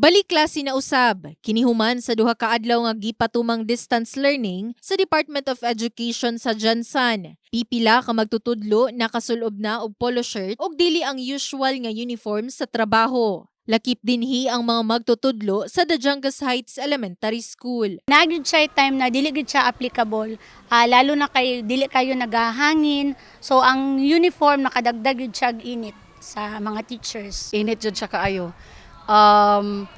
Balik klase na usab, kinihuman sa duha ka adlaw nga gipatumang distance learning sa Department of Education sa Jansan. Pipila ka magtutudlo nakasulob na og polo shirt ug dili ang usual nga uniform sa trabaho. Lakip dinhi ang mga magtutudlo sa Dajangas Heights Elementary School. Nagyud siya time na dili gid siya applicable Ah, lalo na kay dili kayo nagahangin so ang uniform nakadagdag yun siya og init sa mga teachers init jud siya kaayo. Um,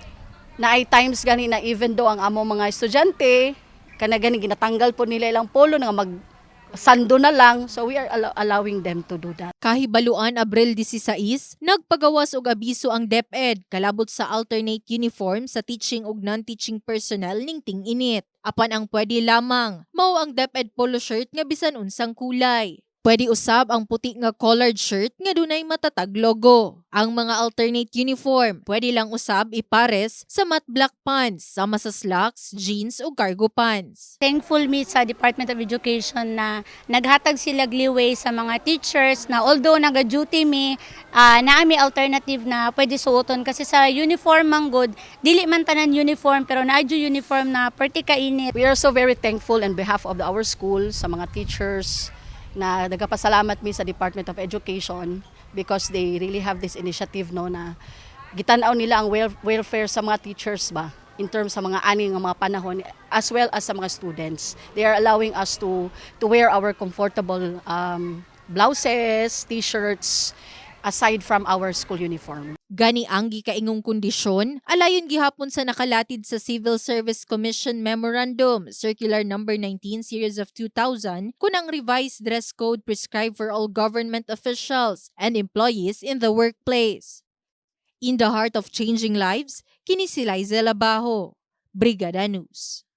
na ay times gani na even though ang amo mga estudyante kana gani ginatanggal po nila ilang polo nga mag sando na lang so we are allow- allowing them to do that. Kahibaluan Abril 16, nagpagawas og abiso ang DepEd kalabot sa alternate uniform sa teaching ug non-teaching personnel ning ting-init. Apan ang pwede lamang mao ang DepEd polo shirt nga bisan unsang kulay. Pwede usab ang puti nga collared shirt nga dunay matatag logo. Ang mga alternate uniform pwede lang usab ipares sa matte black pants sama sa slacks, jeans o cargo pants. thankful me sa Department of Education na naghatag sila leeway sa mga teachers na although naga-duty me, uh, naa may alternative na pwede suoton kasi sa uniform man good, dili man tanan uniform pero naadyo uniform na perti kainit. We are so very thankful in behalf of our school sa mga teachers na nagapasalamat mi sa Department of Education because they really have this initiative no na gitanaw nila ang wel- welfare sa mga teachers ba in terms sa mga ani nga mga panahon as well as sa mga students. They are allowing us to to wear our comfortable um, blouses, t-shirts aside from our school uniform. Gani ang gikaingong kondisyon, alayon gihapon sa nakalatid sa Civil Service Commission Memorandum, Circular Number 19 Series of 2000, kung ang revised dress code prescribed for all government officials and employees in the workplace. In the heart of changing lives, kini si Liza Labajo, Brigada News.